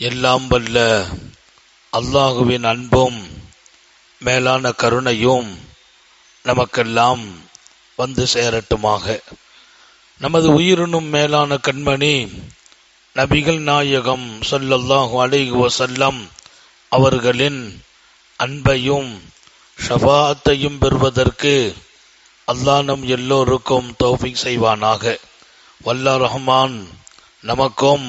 எல்லாம் வல்ல அல்லாஹுவின் அன்பும் மேலான கருணையும் நமக்கெல்லாம் வந்து சேரட்டுமாக. நமது உயிரினும் மேலான கண்மணி நபிகள் நாயகம் சொல்லல்லாஹு அலைஹி செல்லம் அவர்களின் அன்பையும் ஷபாத்தையும் பெறுவதற்கு அல்லாஹ் நம் எல்லோருக்கும் தௌஃபீக் செய்வானாக. வல்ல ரஹ்மான் நமக்கும்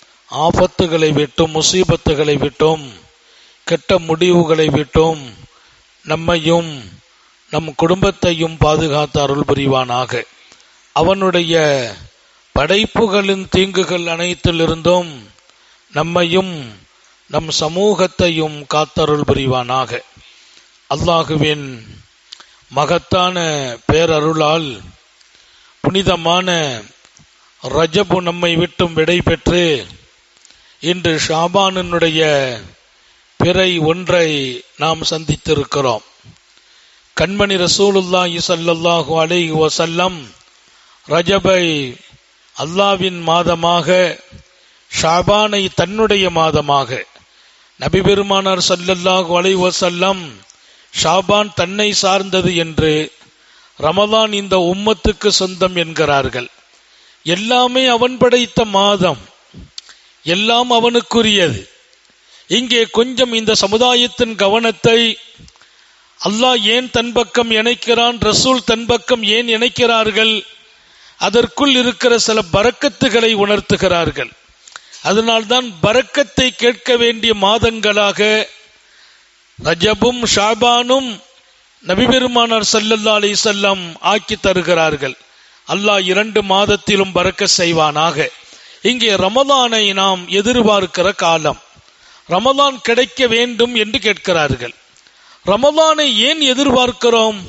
ஆபத்துகளை விட்டும் முசீபத்துகளை விட்டும் கெட்ட முடிவுகளை விட்டும் நம்மையும் நம் குடும்பத்தையும் பாதுகாத்து அருள் புரிவானாக. அவனுடைய படைப்புகளின் தீங்குகள் அனைத்திலிருந்தும் நம்மையும் நம் சமூகத்தையும் காத்தருள் புரிவானாக. அல்லாஹுவின் மகத்தான பேரருளால் புனிதமான ரஜபு நம்மை விட்டும் விடை பெற்று இன்று ஷாபானினுடைய பிறை ஒன்றை நாம் சந்தித்திருக்கிறோம். கண்மணி ரசூலுல்லாஹி ஸல்லல்லாஹு அலை வசல்லம் ரஜபை அல்லாவின் மாதமாக ஷாபானை தன்னுடைய மாதமாக நபிபெருமானார் சல்லல்லாஹு அலை வசல்லம் ஷாபான் தன்னை சார்ந்தது என்று ரமதான் இந்த உம்மத்துக்கு சொந்தம் என்கிறார்கள். எல்லாமே அவன் படைத்த மாதம். எல்லாம் அவனுக்குரியது. இங்கே கொஞ்சம் இந்த சமுதாயத்தின் கவனத்தை அல்லாஹ் ஏன் தன் பக்கம் இணைக்கிறான் ரசூல் தன் பக்கம் ஏன் இணைக்கிறார்கள் அதற்குள் இருக்கிற சில பறக்கத்துகளை உணர்த்துகிறார்கள். அதனால்தான் பறக்கத்தை கேட்க வேண்டிய மாதங்களாக ரஜபும் ஷாபானும் நபிபெருமானார் சல்லல்லா அலி செல்லம் ஆக்கி தருகிறார்கள். அல்லாஹ் இரண்டு மாதத்திலும் பறக்க செய்வானாக. இங்கே ரமலானை நாம் எதிர்பார்க்கிற காலம். ரமலான் கிடைக்க வேண்டும் என்று கேட்கிறார்கள். ரமலானை ஏன் எதிர்பார்க்கிறோம்?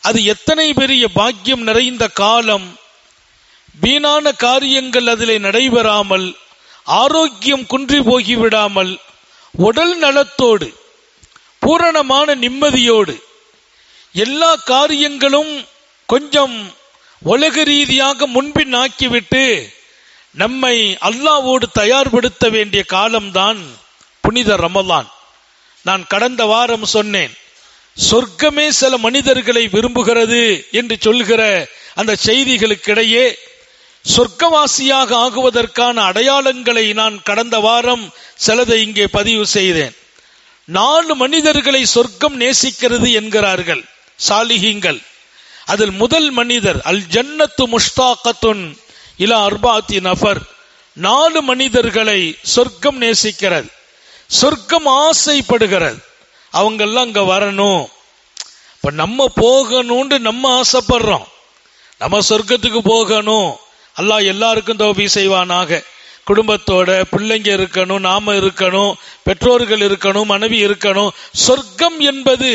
அது எத்தனை பெரிய பாக்கியம் நிறைந்த காலம். வீணான காரியங்கள் அதிலே நடைபெறாமல் ஆரோக்கியம் குன்றி போகிவிடாமல் உடல் நலத்தோடு பூரணமான நிம்மதியோடு எல்லா காரியங்களும் கொஞ்சம் உலக ரீதியாக முன்பின் ஆக்கிவிட்டு நம்மை அல்லாவோடு தயார்படுத்த வேண்டிய காலம்தான் புனித ரமலான். நான் கடந்த வாரம் சொன்னேன் சொர்க்கமே சில மனிதர்களை விரும்புகிறது என்று சொல்கிற அந்த செய்திகளுக்கிடையே சொர்க்கவாசியாக ஆகுவதற்கான அடையாளங்களை நான் கடந்த வாரம் சிலதை இங்கே பதிவு செய்தேன். நாலு மனிதர்களை சொர்க்கம் நேசிக்கிறது என்கிறார்கள் சாலிகிங்கள் அதில் முதல் மனிதர் அல் ஜன்னத்து முஷ்தாக்கத்துன் இலா அர்பாத்தி நபர் நாலு மனிதர்களை சொர்க்கம் நேசிக்கிறது. சொர்க்கம் ஆசைப்படுகிறது. அவங்கெல்லாம் அங்க வரணும். இப்ப நம்ம போகணும்னு நம்ம ஆசைப்படுறோம். நம்ம சொர்க்கத்துக்கு போகணும். அல்லாஹ் எல்லாருக்கும் தோபி செய்வானாக. குடும்பத்தோட பிள்ளைங்க இருக்கணும் நாம இருக்கணும் பெற்றோர்கள் இருக்கணும் மனைவி இருக்கணும். சொர்க்கம் என்பது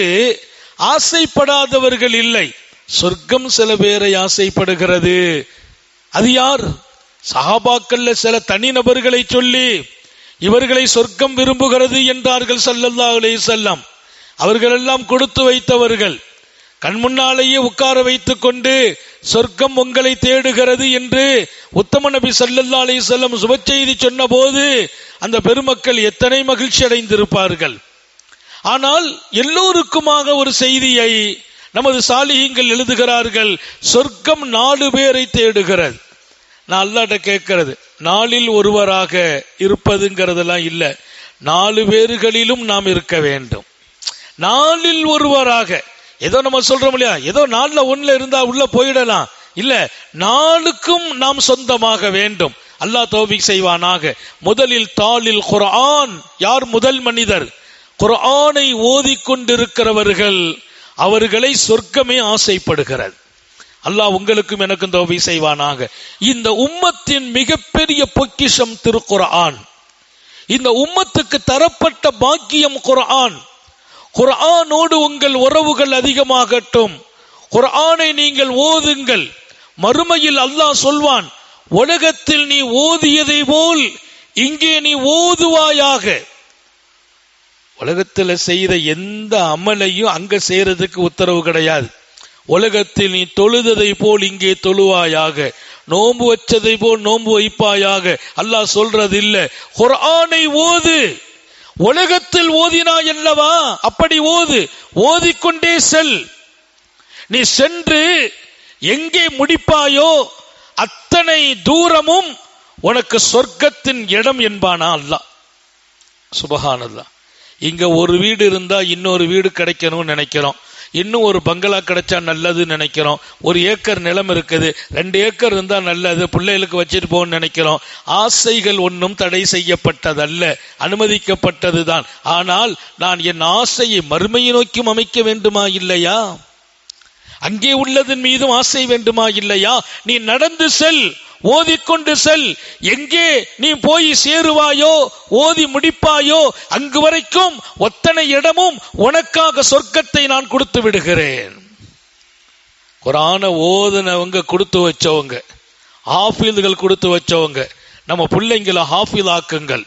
ஆசைப்படாதவர்கள் இல்லை. சொர்க்கம் சில பேரை ஆசைப்படுகிறது. அது யார்? சஹாபாக்கள்ல சில தனிநபர்களை சொல்லி இவர்களை சொர்க்கம் விரும்புகிறது என்றார்கள் சல்லல்லா அலே செல்லம் அவர்களெல்லாம் கொடுத்து வைத்தவர்கள். கண் முன்னாலேயே உட்கார வைத்துக் கொண்டு சொர்க்கம் உங்களை தேடுகிறது என்று உத்தம நபி சல்லல்லா அலே செல்லம் சுப செய்தி சொன்ன போது அந்த பெருமக்கள் எத்தனை மகிழ்ச்சி அடைந்திருப்பார்கள். ஆனால் எல்லோருக்குமாக ஒரு செய்தியை நமது சாலிகங்கள் எழுதுகிறார்கள் சொர்க்கம் நாலு பேரை தேடுகிறது. நான் அல்லாட்ட கேட்கறது. நாளில் ஒருவராக இருப்பதுங்கிறதெல்லாம் இல்லை. நாலு பேர்களிலும் நாம் இருக்க வேண்டும். நாளில் ஒருவராக ஏதோ நம்ம சொல்றோம் இல்லையா? ஏதோ நாளில் ஒன்றில் இருந்தா உள்ள போயிடலாம். இல்ல நாளுக்கும் நாம் சொந்தமாக வேண்டும். அல்லாஹ் தோபிக் செய்வானாக. முதலில் தாளில் குரான் யார் முதல் மனிதர்? குர்ஆனை ஓதிக்கொண்டிருக்கிறவர்கள். அவர்களை சொர்க்கமே ஆசைப்படுகிறது. அல்லாஹ் உங்களுக்கும் எனக்கும் தோவி செய்வானாக. இந்த உம்மத்தின் மிகப்பெரிய பொக்கிஷம் திருக்குர்ஆன் இந்த உம்மத்துக்கு தரப்பட்ட பாக்கியம் குர்ஆன். குர்ஆனோடு உங்கள் உறவுகள் அதிகமாகட்டும். குர்ஆனை நீங்கள் ஓதுங்கள். மறுமையில் அல்லாஹ் சொல்வான் உலகத்தில் நீ ஓதியதை போல் இங்கே நீ ஓதுவாயாக. உலகத்தில் செய்த எந்த அமலையும் அங்க செய்யறதுக்கு உத்தரவு கிடையாது. உலகத்தில் நீ தொழுததை போல் இங்கே தொழுவாயாக. நோன்பு வச்சதை போல் நோன்பு வைப்பாயாக. அல்லாஹ் சொல்றது இல்ல குரானை ஓது. உலகத்தில் ஓதினா என்னவா அப்படி ஓது. ஓதிக்கொண்டே செல். நீ சென்று எங்கே முடிப்பாயோ அத்தனை தூரமும் உனக்கு சொர்க்கத்தின் இடம் என்பானா அல்லாஹ்? சுபஹானல்லாஹ். இங்க ஒரு வீடு இருந்தா இன்னொரு வீடு கிடைக்கணும்னு நினைக்கிறோம். இன்னும் ஒரு பங்களா கிடைச்சா நல்லதுன்னு நினைக்கிறோம். ஒரு ஏக்கர் நிலம் இருக்குது. ரெண்டு ஏக்கர் இருந்தா நல்லது. பிள்ளைகளுக்கு வச்சுட்டு போகணும்னு நினைக்கிறோம். ஆசைகள் ஒன்றும் தடை செய்யப்பட்டதல்ல. அனுமதிக்கப்பட்டது தான் ஆனால் நான் என் ஆசையை மறுமையை நோக்கியும் அமைக்க வேண்டுமா இல்லையா? அங்கே உள்ளதன் மீதும் ஆசை வேண்டுமா இல்லையா? நீ நடந்து செல். ஓதிக்கொண்டு செல். எங்கே நீ போய் சேருவாயோ ஓதி முடிப்பாயோ அங்கு வரைக்கும் ஒத்தனை இடமும் உனக்காக சொர்க்கத்தை நான் கொடுத்து விடுகிறேன். குரான ஓதுனவங்க கொடுத்து வச்சவங்க ஹாஃபீல்கள் கொடுத்து வச்சவங்க நம்ம பிள்ளைங்களை ஹாஃபீல் ஆக்குங்கள்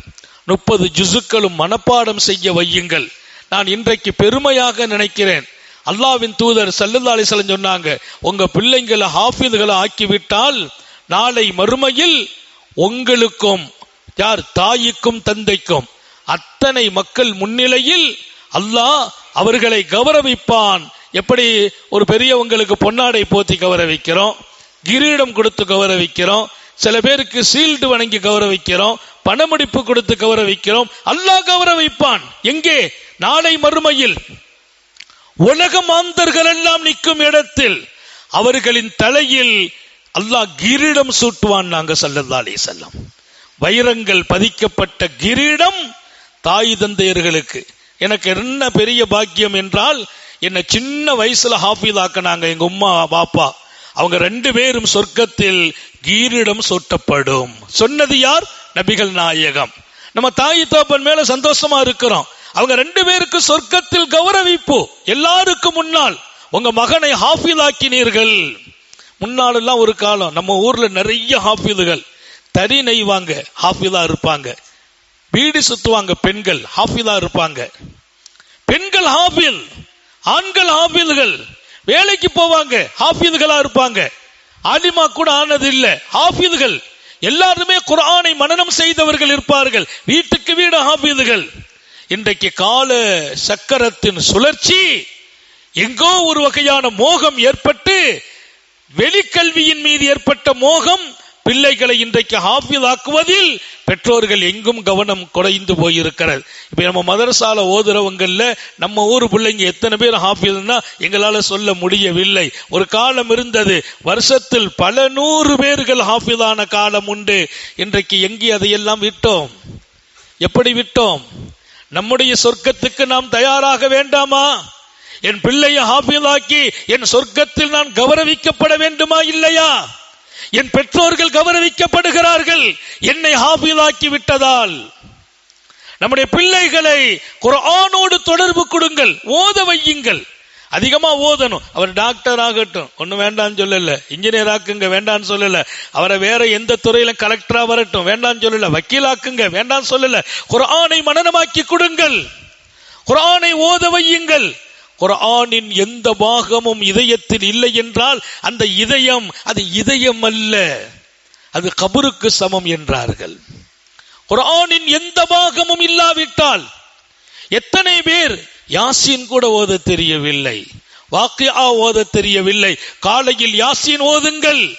முப்பது ஜுசுக்களும் மனப்பாடம் செய்ய வையுங்கள். நான் இன்றைக்கு பெருமையாக நினைக்கிறேன். அல்லாவின் தூதர் சல்லல்லா அலிஸ்லம் சொன்னாங்க உங்க பிள்ளைங்களை ஹாஃபீல்களை ஆக்கிவிட்டால் நாளை மறுமையில் உங்களுக்கும் யார் தாய்க்கும் தந்தைக்கும் அத்தனை மக்கள் முன்னிலையில் அல்லாஹ் அவர்களை கௌரவிப்பான். எப்படி ஒரு பெரியவங்களுக்கு பொன்னாடை போத்தி கௌரவிக்கிறோம் கிரீடம் கொடுத்து கௌரவிக்கிறோம் சில பேருக்கு சீல்டு வணங்கி கௌரவிக்கிறோம் பணமுடிப்பு கொடுத்து கௌரவிக்கிறோம் அல்லாஹ் கௌரவிப்பான். எங்கே? நாளை மறுமையில். உலக மாந்தர்கள் எல்லாம் நிற்கும் இடத்தில் அவர்களின் தலையில் அல்லாஹ் கிரீடம் சூட்டுவான் நாங்க சல்லல்லா அலி செல்லம் வைரங்கள் பதிக்கப்பட்ட கிரீடம் தாய் தந்தையர்களுக்கு. எனக்கு என்ன பெரிய பாக்கியம் என்றால் என்ன சின்ன வயசுல ஹாஃபில் ஆக்கினாங்க எங்க உம்மா பாப்பா. அவங்க ரெண்டு பேரும் சொர்க்கத்தில் கீரிடம் சூட்டப்படும். சொன்னது யார்? நபிகள் நாயகம். நம்ம தாய் தோப்பன் மேல சந்தோஷமா இருக்கிறோம். அவங்க ரெண்டு பேருக்கு சொர்க்கத்தில் கௌரவிப்பு. எல்லாருக்கும் முன்னால். உங்க மகனை ஹாஃபிதாக்கினீர்கள். முன்னாலெல்லாம் ஒரு காலம் நம்ம ஊர்ல நிறைய ஹாஃபிதுகள். தறி நெய்வாங்க ஹாஃபிதா இருப்பாங்க. பீடி சுத்துவாங்க பெண்கள் ஹாஃபிதா இருப்பாங்க. பெண்கள் ஹாஃபில் ஆண்கள் ஹாஃபில்கள் வேலைக்கு போவாங்க ஹாஃபிதுகளா இருப்பாங்க. ஆலிமா கூட ஆனது இல்ல ஹாஃபிதுகள். எல்லாருமே குரானை மனனம் செய்தவர்கள் இருப்பார்கள். வீட்டுக்கு வீடு ஹாஃபிதுகள். இன்றைக்கு கால சக்கரத்தின் சுழற்சி எங்கோ ஒரு வகையான மோகம் ஏற்பட்டு வெளிக்கல்வியின் மீது ஏற்பட்ட மோகம் பிள்ளைகளை இன்றைக்கு ஹாஃபில் ஆக்குவதில் பெற்றோர்கள் எங்கும் கவனம் குறைந்து போயிருக்கிறது. இப்ப நம்ம மதரசால ஓதுறவங்கல்ல நம்ம ஊர் பிள்ளைங்க எத்தனை பேர் ஹாஃபில்னா எங்களால சொல்ல முடியவில்லை. ஒரு காலம் இருந்தது. வருஷத்தில் பல நூறு பேர்கள் ஹாஃபிலான காலம் உண்டு. இன்றைக்கு எங்கே அதையெல்லாம் விட்டோம்? எப்படி விட்டோம்? நம்முடைய சொர்க்கத்துக்கு நாம் தயாராக வேண்டாமா? என் பிள்ளையை ஹாஃபிலாக்கி என் சொர்க்கத்தில் நான் கௌரவிக்கப்பட வேண்டுமா இல்லையா? என் பெற்றோர்கள் கௌரவிக்கப்படுகிறார்கள் என்னை ஹாஃபிலாக்கி விட்டதால். நம்முடைய பிள்ளைகளை குரானோடு தொடர்பு கொடுங்கள் ஓத வையுங்கள். அதிகமா ஓதணும். அவர் டாக்டர் ஆகட்டும். ஒன்னும் வேண்டாம்னு சொல்லல. இன்ஜினியர் ஆக்குங்க வேண்டாம்னு சொல்லல. அவரை வேற எந்த துறையில கலெக்டரா வரட்டும் வேண்டாம்னு சொல்லல. வக்கீலாக்குங்க வேண்டாம்னு சொல்லல. குரானை மனனமாக்கி கொடுங்கள். குரானை ஓத வையுங்கள். குரானின் எந்த பாகமும் இதயத்தில் இல்லை என்றால் அந்த இதயம் அது இதயம் அல்ல. அது கபருக்கு சமம் என்றார்கள். குரானின் எந்த பாகமும் இல்லாவிட்டால் எத்தனை பேர் யாசின் கூட ஓத தெரியவில்லை வாக்கியா ஓத தெரியவில்லை. காலையில் யாசின் ஓதுங்கள்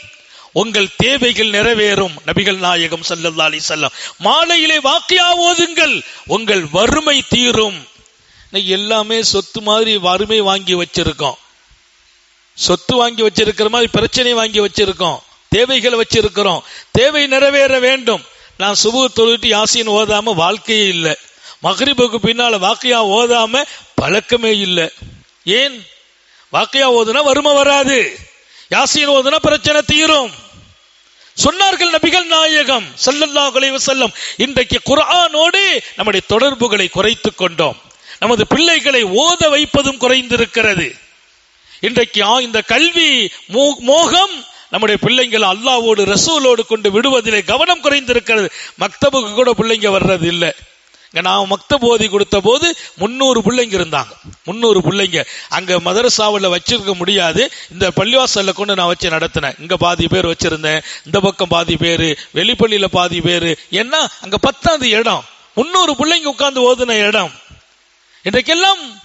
உங்கள் தேவைகள் நிறைவேறும். நபிகள் நாயகம் சல்லல்லா அலி செல்லம் மாலையிலே வாக்கியா ஓதுங்கள் உங்கள் வறுமை தீரும். இன்னைக்கு எல்லாமே சொத்து மாதிரி வறுமை வாங்கி வச்சிருக்கோம். சொத்து வாங்கி வச்சிருக்கிற மாதிரி பிரச்சனை வாங்கி வச்சிருக்கோம். தேவைகளை வச்சிருக்கிறோம். தேவை நிறைவேற வேண்டும். நான் சுபு தொழுட்டு யாசின் ஓதாம வாழ்க்கையே இல்லை. மகரிபுக்கு பின்னால வாக்கையா ஓதாம பழக்கமே இல்லை. ஏன்? வாக்கையா ஓதுனா வறுமை வராது. யாசின் ஓதுனா பிரச்சனை தீரும். சொன்னார்கள் நபிகள் நாயகம் ஸல்லல்லாஹு அலைஹி வஸல்லம் இன்றைக்கு குரானோடு நம்முடைய தொடர்புகளை குறைத்துக் கொண்டோம். நமது பிள்ளைகளை ஓத வைப்பதும் குறைந்திருக்கிறது. இன்றைக்கு இந்த கல்வி மோகம் நம்முடைய பிள்ளைங்கள் அல்லாவோடு ரசூலோடு கொண்டு விடுவதிலே கவனம் குறைந்திருக்கிறது. மக்தபுக்கு கூட பிள்ளைங்க வர்றது இல்லை இங்க நான் மக்த போதி கொடுத்த போது முன்னூறு பிள்ளைங்க இருந்தாங்க. முன்னூறு பிள்ளைங்க. அங்க மதரசாவில் வச்சிருக்க முடியாது. இந்த பள்ளிவாசல்ல கொண்டு நான் வச்சு நடத்தினேன். இங்க பாதி பேர் வச்சிருந்தேன். இந்த பக்கம் பாதி பேர் வெளிப்பள்ளியில பாதி பேர். ஏன்னா அங்க பத்தாவது இடம். முன்னூறு பிள்ளைங்க உட்காந்து ஓதுன இடம். இன்றைக்கெல்லாம்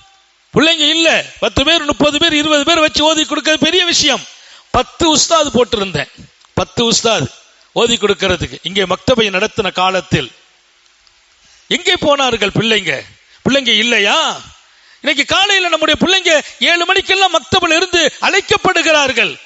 பிள்ளைங்க இல்ல. பத்து பேர் முப்பது பேர் இருபது பேர் வச்சு ஓதி கொடுக்கிறது பெரிய விஷயம். பத்து உஸ்தாது போட்டிருந்தேன். பத்து உஸ்தாது ஓதி கொடுக்கிறதுக்கு. இங்கே மக்தபை நடத்தின காலத்தில் எங்கே போனார்கள் பிள்ளைங்க? பிள்ளைங்க இல்லையா? இன்னைக்கு காலையில் நம்முடைய பிள்ளைங்க ஏழு மணிக்கெல்லாம் மக்தபில் இருந்து அழைக்கப்படுகிறார்கள்.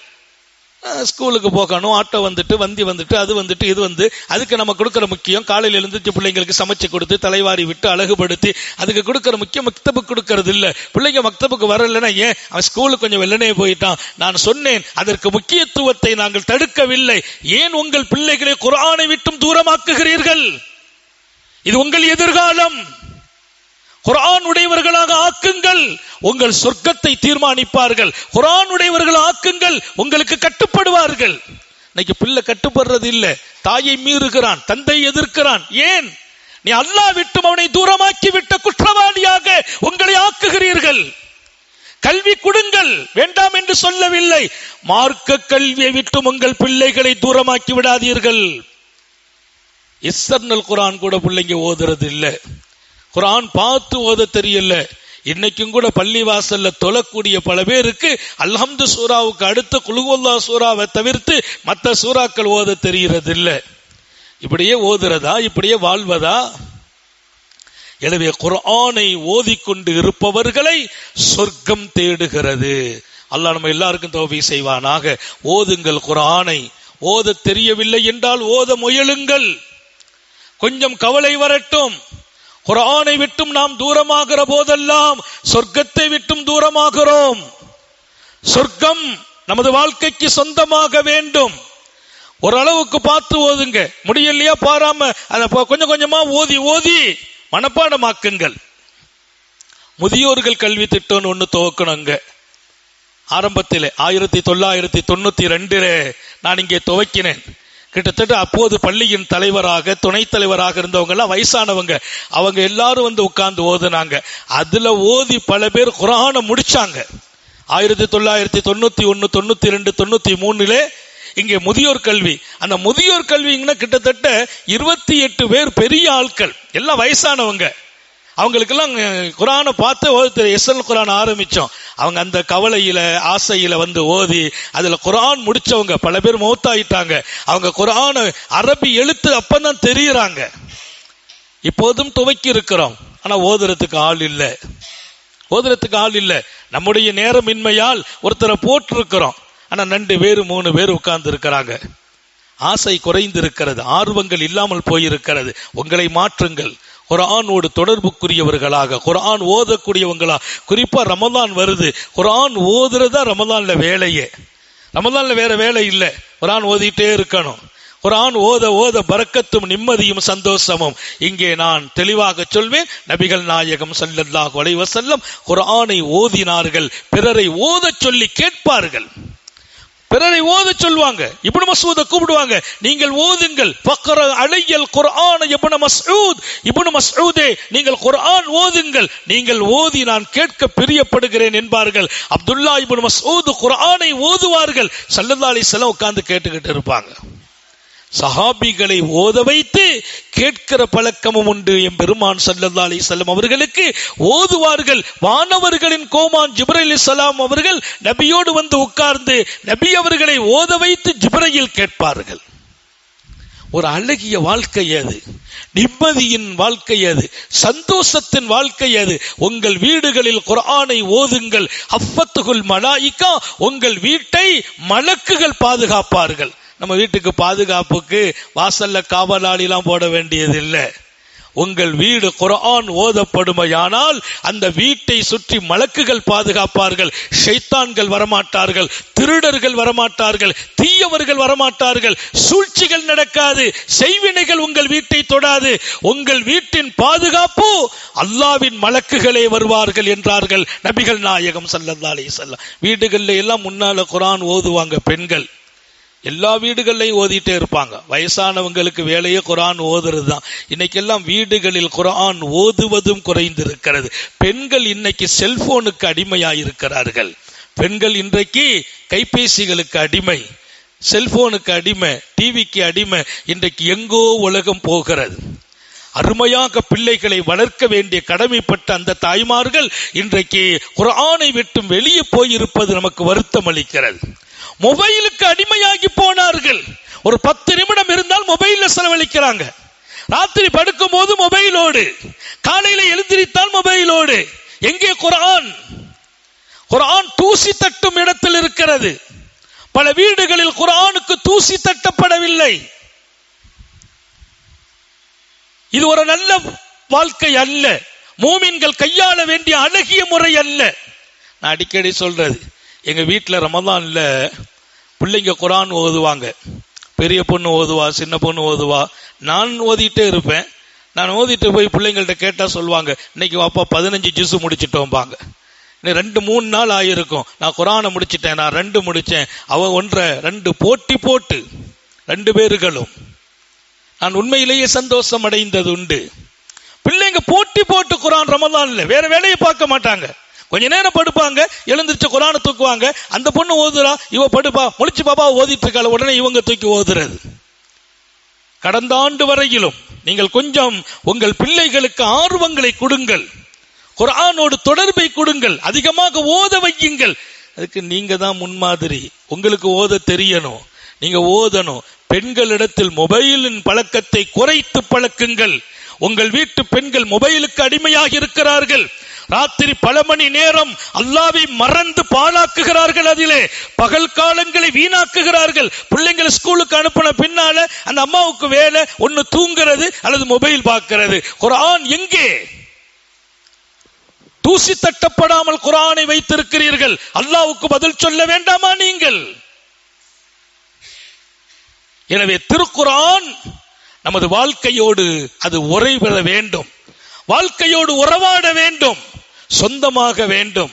ஸ்கூலுக்கு போகணும் ஆட்டோ வந்துட்டு வண்டி வந்துட்டு அது வந்துட்டு இது வந்து. அதுக்கு நம்ம கொடுக்குற முக்கியம் காலையில எழுந்துச்சு பிள்ளைங்களுக்கு சமைச்சு கொடுத்து தலைவாரி விட்டு அழகுபடுத்தி அதுக்கு கொடுக்குற முக்கியம் மக்தபுக்கு கொடுக்கறது இல்ல. பிள்ளைங்க மக்தபுக்கு வரலைன்னா ஏன்? அவன் ஸ்கூலுக்கு கொஞ்சம் வெள்ளனே போயிட்டான். நான் சொன்னேன் அதற்கு முக்கியத்துவத்தை நாங்கள் தடுக்கவில்லை. ஏன் உங்கள் பிள்ளைகளை குரானை விட்டும் தூரமாக்குகிறீர்கள்? இது உங்கள் எதிர்காலம். குரான் உடையவர்களாக ஆக்குங்கள். உங்கள் சொர்க்கத்தை தீர்மானிப்பார்கள். குரான் உடையவர்கள் ஆக்குங்கள். உங்களுக்கு கட்டுப்படுவார்கள். இன்னைக்கு பிள்ளை கட்டுப்படுறது இல்லை. தாயை மீறுகிறான் தந்தை எதிர்க்கிறான். ஏன்? நீ அல்லாஹ் விட்டும் அவனை தூரமாக்கி விட்ட குற்றவாளியாக உங்களை ஆக்குகிறீர்கள். கல்வி கொடுங்கள். வேண்டாம் என்று சொல்லவில்லை. மார்க்க கல்வியை விட்டும் உங்கள் பிள்ளைகளை தூரமாக்கி விடாதீர்கள். இஸ்தர்னல் குரான் கூட பிள்ளைங்க ஓதுறது இல்லை. குரான் பார்த்து ஓத தெரியல. இன்னைக்கும் கூட பள்ளி வாசல்ல தொழக்கூடிய பல பேருக்கு அல்ஹம்து சூராவுக்கு அடுத்த குலுகுல்லா சூறாவை தவிர்த்து மற்ற சூறாக்கள் ஓத தெரிகிறது இல்லை இப்படியே ஓதுறதா? இப்படியே வாழ்வதா? எனவே குரானை ஓதிக்கொண்டு இருப்பவர்களை சொர்க்கம் தேடுகிறது. அல்லாஹ் நம்ம எல்லாருக்கும் தோபி செய்வானாக. ஓதுங்கள் குரானை ஓத தெரியவில்லை என்றால் ஓத முயலுங்கள். கொஞ்சம் கவலை வரட்டும். குரானை விட்டும் நாம் தூரமாகிற போதெல்லாம் சொர்க்கத்தை விட்டும் தூரமாகிறோம். சொர்க்கம் நமது வாழ்க்கைக்கு சொந்தமாக வேண்டும். ஓரளவுக்கு பார்த்து ஓதுங்க. முடியலையா பாராம அதை கொஞ்சம் கொஞ்சமா ஓதி ஓதி மனப்பாடமாக்குங்கள். முதியோர்கள் கல்வி திட்டம்னு ஒன்று துவக்கணுங்க. ஆரம்பத்தில் ஆயிரத்தி தொள்ளாயிரத்தி தொண்ணூத்தி ரெண்டுல நான் இங்கே துவக்கினேன். கிட்டத்தட்ட அப்போது பள்ளியின் தலைவராக துணைத் தலைவராக இருந்தவங்க எல்லாம் வயசானவங்க. அவங்க எல்லாரும் வந்து உட்கார்ந்து ஓதுனாங்க. அதுல ஓதி பல பேர் குரானை முடிச்சாங்க. ஆயிரத்தி தொள்ளாயிரத்தி தொண்ணூத்தி ஒன்னு தொண்ணூத்தி ரெண்டு தொண்ணூத்தி மூணுலே இங்கே முதியோர் கல்வி. அந்த முதியோர் கல்விங்கன்னா கிட்டத்தட்ட இருபத்தி எட்டு பேர் பெரிய ஆட்கள். எல்லாம் வயசானவங்க. அவங்களுக்கெல்லாம் குரானை பார்த்து ஓது எஸ்எல் குரான் ஆரம்பித்தோம் அவங்க அந்த கவலையில் ஆசையில் வந்து ஓதி அதில் குரான் முடித்தவங்க பல பேர் மௌத்தாயிட்டாங்க. அவங்க குரானை அரபி எழுத்து அப்போ தான் தெரியுறாங்க. இப்போதும் துவக்கி இருக்கிறோம். ஆனால் ஓதுறதுக்கு ஆள் இல்லை. ஓதுறதுக்கு ஆள் இல்லை. நம்முடைய நேரமின்மையால் ஒருத்தரை போட்டிருக்கிறோம். ஆனால் ரெண்டு பேர் மூணு பேர் உட்கார்ந்து இருக்கிறாங்க. ஆசை குறைந்திருக்கிறது. ஆர்வங்கள் இல்லாமல் போயிருக்கிறது. உங்களை மாற்றுங்கள். குரானோடு தொடர்புக்குரியவர்களாக குரான் ஓதக்கூடியவங்களா? குறிப்பா ரமதான் வருது. குரான் ஓதுறதா ரமதான்ல வேலையே. ரமதான்ல வேற வேலை இல்லை. குரான் ஓதிட்டே இருக்கணும். குரான் ஓத ஓத பறக்கத்தும் நிம்மதியும் சந்தோஷமும். இங்கே நான் தெளிவாக சொல்வேன். நபிகள் நாயகம் சல்லல்லாஹ் அலைஹி குரானை ஓதினார்கள். பிறரை ஓதச் சொல்லி கேட்பார்கள். பிறரை ஓத சொல்லுவாங்க. இப்னு மசூத கூப்பிடுவாங்க. நீங்கள் ஓதுங்கள். பக்கர அலையல் குர்ஆன் இப்னு மஸ்ஊத் இப்னு மஸ்ஊதே நீங்கள் குர்ஆன் ஓதுங்கள். நீங்கள் ஓதி நான் கேட்க பிரியப்படுகிறேன் என்பார்கள். அப்துல்லா இப்னு மஸ்ஊத் குர்ஆனை ஓதுவார்கள். ஸல்லல்லாஹு அலைஹி வஸல்லம் உட்கார்ந்து கேட்டுக்கிட்டு இருப்பாங்க. சஹாபிகளை ஓத வைத்து கேட்கிற பழக்கமும் உண்டு. என் பெருமான் சல்லல்லா அலி செல்லம் அவர்களுக்கு ஓதுவார்கள். வானவர்களின் கோமான் ஜிப்ரைல் சலாம் அவர்கள் நபியோடு வந்து உட்கார்ந்து நபி அவர்களை ஓத வைத்து ஜிப்ரையில் கேட்பார்கள். ஒரு அழகிய வாழ்க்கை அது. நிம்மதியின் வாழ்க்கை அது. சந்தோஷத்தின் வாழ்க்கை அது. உங்கள் வீடுகளில் குரானை ஓதுங்கள். அஃபத்துகுல் மலாய்க்கா உங்கள் வீட்டை மலக்குகள் பாதுகாப்பார்கள். நம்ம வீட்டுக்கு பாதுகாப்புக்கு வாசல்ல காவலாளிலாம் போட வேண்டியது இல்லை உங்கள் வீடு குரான் ஓதப்படுமையானால் அந்த வீட்டை சுற்றி மலக்குகள் பாதுகாப்பார்கள் ஷைத்தான்கள் வரமாட்டார்கள் திருடர்கள் வரமாட்டார்கள் தீயவர்கள் வரமாட்டார்கள் சூழ்ச்சிகள் நடக்காது செய்வினைகள் உங்கள் வீட்டை தொடாது உங்கள் வீட்டின் பாதுகாப்பு அல்லாவின் மலக்குகளே வருவார்கள் என்றார்கள் நபிகள் நாயகம் ஸல்லல்லாஹு அலைஹி வீடுகளில் எல்லாம் முன்னால குரான் ஓதுவாங்க பெண்கள். எல்லா வீடுகள்லையும் ஓதிட்டே இருப்பாங்க. வயசானவங்களுக்கு வேலையே குரான் ஓதுறது தான் இன்னைக்கெல்லாம் வீடுகளில் குரான் ஓதுவதும் குறைந்திருக்கிறது. பெண்கள் இன்னைக்கு செல்போனுக்கு அடிமையாயிருக்கிறார்கள். பெண்கள் இன்றைக்கு கைபேசிகளுக்கு அடிமை செல்போனுக்கு அடிமை டிவிக்கு அடிமை இன்றைக்கு எங்கோ உலகம் போகிறது. அருமையாக பிள்ளைகளை வளர்க்க வேண்டிய கடமைப்பட்ட அந்த தாய்மார்கள் இன்றைக்கு குரானை விட்டும் வெளியே போயிருப்பது நமக்கு வருத்தம் அளிக்கிறது. மொபைலுக்கு அடிமையாகி போனார்கள். ஒரு பத்து நிமிடம் இருந்தால் மொபைல்ல செலவழிக்கிறாங்க. ராத்திரி படுக்கும் போது மொபைலோடு. காலையில எழுந்திரித்தால் மொபைலோடு. எங்கே குரான்? குரான் தூசி தட்டும் இடத்தில் இருக்கிறது. பல வீடுகளில் குரானுக்கு தூசி தட்டப்படவில்லை. இது ஒரு நல்ல வாழ்க்கை அல்ல. மூமின்கள் கையாள வேண்டிய அழகிய முறை அல்ல. நான் அடிக்கடி சொல்றது எங்கள் வீட்டில் ரமதானில் பிள்ளைங்க குரான் ஓதுவாங்க. பெரிய பொண்ணு ஓதுவா சின்ன பொண்ணு ஓதுவா. நான் ஓதிட்டே இருப்பேன். நான் ஓதிட்டு போய் பிள்ளைங்கள்ட்ட கேட்டால் சொல்லுவாங்க இன்னைக்கு வாப்பா பதினஞ்சு ஜூஸ் முடிச்சிட்டோம்பாங்க. இன்னும் ரெண்டு மூணு நாள் ஆகியிருக்கும் நான் குரானை முடிச்சிட்டேன் நான் ரெண்டு முடித்தேன் அவன் ஒன்றை ரெண்டு போட்டி போட்டு ரெண்டு பேர்களும். நான் உண்மையிலேயே சந்தோஷம் அடைந்தது உண்டு. பிள்ளைங்க போட்டி போட்டு குரான் ரமதான்ல வேற வேலையை பார்க்க மாட்டாங்க. கொஞ்ச நேரம் படுப்பாங்க எழுந்திருச்சு குரானை தூக்குவாங்க. அந்த பொண்ணு ஓதுறா இவ படுப்பா. முழிச்சு பாப்பா ஓதிட்டு இருக்காள் உடனே இவங்க தூக்கி ஓதுறது. கடந்த ஆண்டு வரையிலும் நீங்கள் கொஞ்சம் உங்கள் பிள்ளைகளுக்கு ஆர்வங்களை கொடுங்கள். குரானோடு தொடர்பை கொடுங்கள். அதிகமாக ஓத வையுங்கள். அதுக்கு நீங்க தான் முன்மாதிரி. உங்களுக்கு ஓத தெரியணும். நீங்க ஓதணும். பெண்களிடத்தில் மொபைலின் பழக்கத்தை குறைத்து பழக்குங்கள். உங்கள் வீட்டு பெண்கள் மொபைலுக்கு அடிமையாக இருக்கிறார்கள். ராத்திரி பல மணி நேரம் அல்லாவை மறந்து பாழாக்குகிறார்கள் அதிலே. பகல் காலங்களை வீணாக்குகிறார்கள். பிள்ளைங்களை ஸ்கூலுக்கு அனுப்பின பின்னால அந்த அம்மாவுக்கு வேலை ஒன்னு தூங்குறது அல்லது மொபைல் பார்க்கிறது. குரான் எங்கே? தூசி தட்டப்படாமல் குரானை வைத்திருக்கிறீர்கள். அல்லாவுக்கு பதில் சொல்ல வேண்டாமா நீங்கள்? எனவே திருக்குரான் நமது வாழ்க்கையோடு அது உறைபெற வேண்டும். வாழ்க்கையோடு உறவாட வேண்டும். சொந்தமாக வேண்டும்.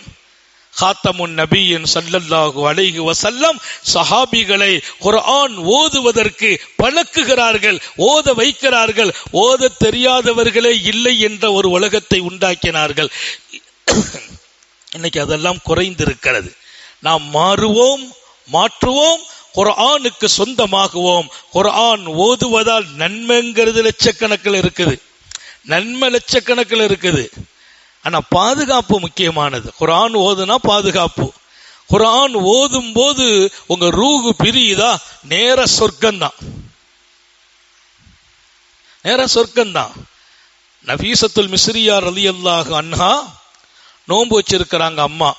ஹாத்தமுன் நபியின் சல்லல்லாஹு அலைஹி வசல்லம் சஹாபிகளை குர்ஆன் ஓதுவதற்கு பழக்குகிறார்கள் ஓத வைக்கிறார்கள். ஓத தெரியாதவர்களே இல்லை என்ற ஒரு உலகத்தை உண்டாக்கினார்கள். இன்னைக்கு அதெல்லாம் குறைந்திருக்கிறது. நாம் மாறுவோம் மாற்றுவோம் குர்ஆனுக்கு சொந்தமாகுவோம். குர்ஆன் ஓதுவதால் நன்மைங்கிறது லட்சக்கணக்கில் இருக்குது. நன்மை லட்சக்கணக்கில் இருக்குது. ஆனா பாதுகாப்பு முக்கியமானது. குரான் ஓதுனா பாதுகாப்பு. குரான் ஓதும் போது உங்க ரூகு பிரியுதா? நேர சொர்க்கம்தான். நேர சொர்க்கம்தான். நபீசத்துல் மிஸ்ரியார் அலி அல்லாஹ் அன்ஹா நோன்பு வச்சிருக்கிறாங்க அம்மா.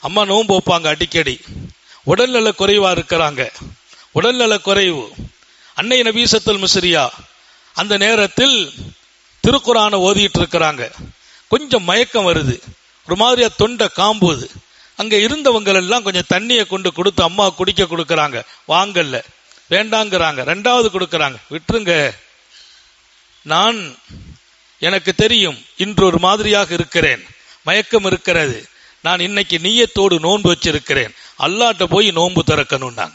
அம்மா நோன்பு வைப்பாங்க அடிக்கடி. உடல்நல குறைவா இருக்கிறாங்க. உடல்நல குறைவு. அன்னை நபீசத்துல் மிஸ்ரியா அந்த நேரத்தில் திருக்குறானை ஓதிட்டு இருக்கிறாங்க. கொஞ்சம் மயக்கம் வருது. ஒரு மாதிரியா தொண்டை காம்புது. அங்க இருந்தவங்க எல்லாம் கொஞ்சம் தண்ணியை கொண்டு கொடுத்து அம்மா குடிக்க கொடுக்கறாங்க. வாங்கல்ல. வேண்டாங்கிறாங்க. ரெண்டாவது கொடுக்கறாங்க. விட்டுருங்க. நான் எனக்கு தெரியும். இன்று ஒரு மாதிரியாக இருக்கிறேன். மயக்கம் இருக்கிறது. நான் இன்னைக்கு நீயத்தோடு நோன்பு வச்சிருக்கிறேன். அல்லாட்ட போய் நோன்பு திறக்கணும்னாங்க.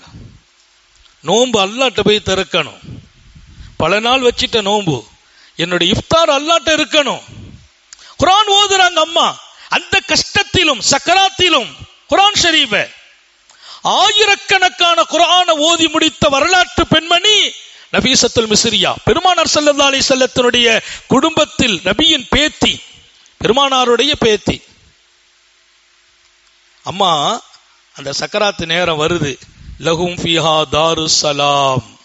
நோன்பு அல்லாட்ட போய் திறக்கணும். பல நாள் வச்சிட்ட நோன்பு. என்னுடைய இஃப்தார் அல்லாட்ட இருக்கணும். குரான் ஓதுறாங்க அம்மா. அந்த கஷ்டத்திலும் சக்கராத்திலும் குரான் ஷரீஃப. ஆயிரக்கணக்கான குரான ஓதி முடித்த வரலாற்று பெண்மணி நபீசத்துல் மிஸ்ரியா. பெருமானார் சல்லா அலி வஸல்லத்தினுடைய குடும்பத்தில் நபியின் பேத்தி பெருமானாருடைய பேத்தி. அம்மா அந்த சக்கராத்து நேரம் வருது. லஹும் ஃபிஹா தாரு சலாம்.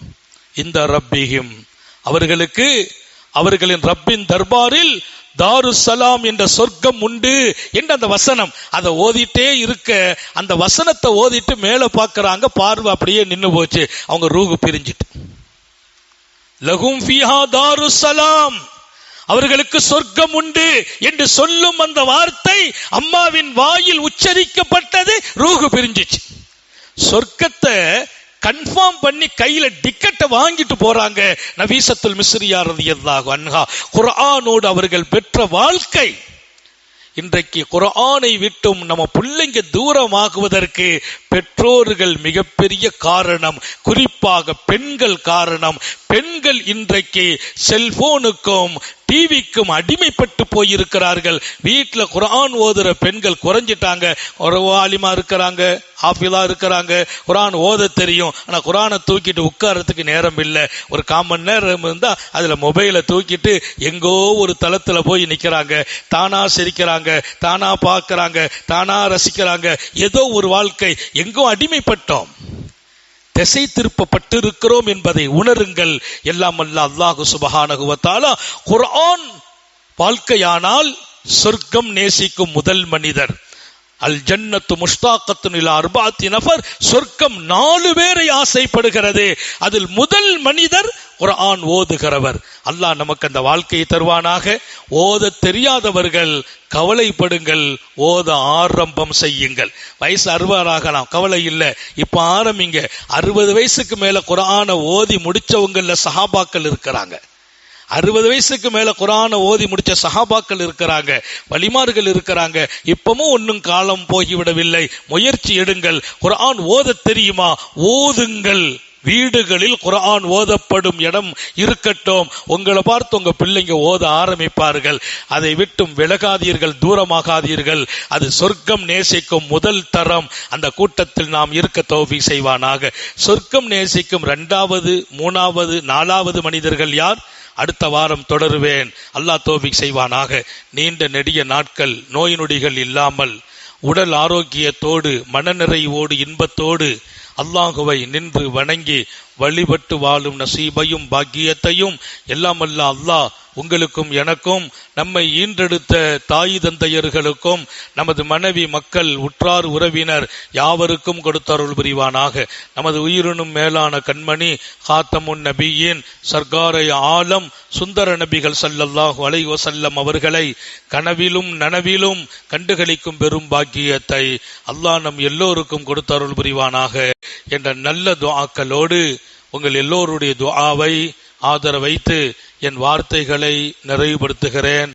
இந்த ரப்பிஹிம். அவர்களுக்கு அவர்களின் ரப்பின் தர்பாரில் தாரு சலாம் என்ற சொர்க்கம் உண்டு என்று அந்த வசனம். அதை ஓதிட்டே இருக்க அந்த வசனத்தை ஓதிட்டு மேலே பார்க்கறாங்க பார்வை அப்படியே நின்று போச்சு. அவங்க ரூகு பிரிஞ்சிட்டு. லகும் ஃபிஹா தாரு சலாம் அவர்களுக்கு சொர்க்கம் உண்டு என்று சொல்லும் அந்த வார்த்தை அம்மாவின் வாயில் உச்சரிக்கப்பட்டது ரூகு பிரிஞ்சிச்சு. சொர்க்கத்தை கன்ஃபார்ம் பண்ணி கையில டிக்கெட்டை வாங்கிட்டு போறாங்க நவீசத்துல் மிஸ்ரியார் ரலியல்லாஹு அன்ஹா. குரானோடு அவர்கள் பெற்ற வாழ்க்கை. இன்றைக்கு குரானை விட்டும் நம்ம பிள்ளைங்க தூரமாகுவதற்கு பெற்றோர்கள் மிகப்பெரிய காரணம். குறிப்பாக பெண்கள் காரணம். பெண்கள் இன்றைக்கு செல்போனுக்கும் டிவிக்கும் அடிமைப்பட்டு போயிருக்கிறார்கள். வீட்டில் குரான் ஓதுற பெண்கள் குறைஞ்சிட்டாங்க. ஒரு ஆலிமா இருக்கிறாங்க ஆஃபிலா இருக்கிறாங்க. குரான் ஓத தெரியும். ஆனால் குரானை தூக்கிட்டு உட்கார்றதுக்கு நேரம் இல்லை. ஒரு கால் மணி நேரம் இருந்தால் அதில் மொபைலை தூக்கிட்டு எங்கோ ஒரு தளத்தில் போய் நிற்கிறாங்க தானா சிரிக்கிறாங்க தானா பார்க்குறாங்க தானா ரசிக்கிறாங்க. ஏதோ ஒரு வாழ்க்கை. எங்கோ அடிமைப்பட்டோம். திசை திருப்பப்பட்டு இருக்கிறோம் என்பதை உணருங்கள். எல்லாம் அல்ல அல்லாஹு சுபஹானஹு குர்ஆன் வாழ்க்கையானால் சொர்க்கம் நேசிக்கும் முதல் மனிதர். அல் ஜன்னத்து முஷ்தாக்கத்துன் இலா அர்பாத்தி நபர் சொர்க்கம் நாலு பேரை ஆசைப்படுகிறது. அதில் முதல் மனிதர் குர்ஆன் ஓதுகிறவர். அல்லாஹ் நமக்கு அந்த வாழ்க்கையை தருவானாக. ஓத தெரியாதவர்கள் கவலைப்படுங்கள். ஓத ஆரம்பம் செய்யுங்கள். வயசு அறுபதாகலாம். கவலை இல்லை. இப்ப ஆரம்பிங்க. அறுபது வயசுக்கு மேல குரான ஓதி முடிச்சவங்கல்ல சஹாபாக்கள் இருக்கிறாங்க. அறுபது வயசுக்கு மேல குரானை ஓதி முடிச்ச சஹாபாக்கள் இருக்கிறாங்க வலிமார்கள் இருக்கிறாங்க. இப்பவும் ஒன்னும் காலம் போகிவிடவில்லை. முயற்சி எடுங்கள். குரான் ஓத தெரியுமா? ஓதுங்கள். வீடுகளில் குரான் ஓதப்படும் இடம் இருக்கட்டும். உங்களை பார்த்து உங்க பிள்ளைங்க ஓத ஆரம்பிப்பார்கள். அதை விட்டும் விலகாதீர்கள் தூரமாகாதீர்கள். அது சொர்க்கம் நேசிக்கும் முதல் தரம். அந்த கூட்டத்தில் நாம் இருக்க தோவி செய்வானாக. சொர்க்கம் நேசிக்கும் இரண்டாவது மூணாவது நாலாவது மனிதர்கள் யார்? அடுத்த வாரம் தொடருவேன். அல்லாஹ் தோபிக் செய்வானாக. நீண்ட நெடிய நாட்கள் நோய் நொடிகள் இல்லாமல் உடல் ஆரோக்கியத்தோடு மனநிறைவோடு இன்பத்தோடு அல்லாஹுவை நின்று வணங்கி வழிபட்டு வாழும் நசீபையும் பாக்கியத்தையும் எல்லாம் அல்ல அல்லாஹ் உங்களுக்கும் எனக்கும் நம்மை ஈன்றெடுத்த தாய் தந்தையர்களுக்கும் நமது மனைவி மக்கள் உற்றார் உறவினர் யாவருக்கும் கொடுத்தருள் புரிவானாக. நமது உயிரினும் மேலான கண்மணி ஹாத்தமுன் நபியின் சர்க்காரை ஆலம் சுந்தர நபிகள் சல்லல்லாஹு அலைஹி வஸல்லம் அவர்களை கனவிலும் நனவிலும் கண்டுகளிக்கும் பெரும் பாக்கியத்தை அல்லாஹ் நம் எல்லோருக்கும் கொடுத்தருள் புரிவானாக. என்ற நல்ல துவாக்களோடு உங்கள் எல்லோருடைய துஆவை ஆதரவைத்து என் வார்த்தைகளை நிறைவுபடுத்துகிறேன்.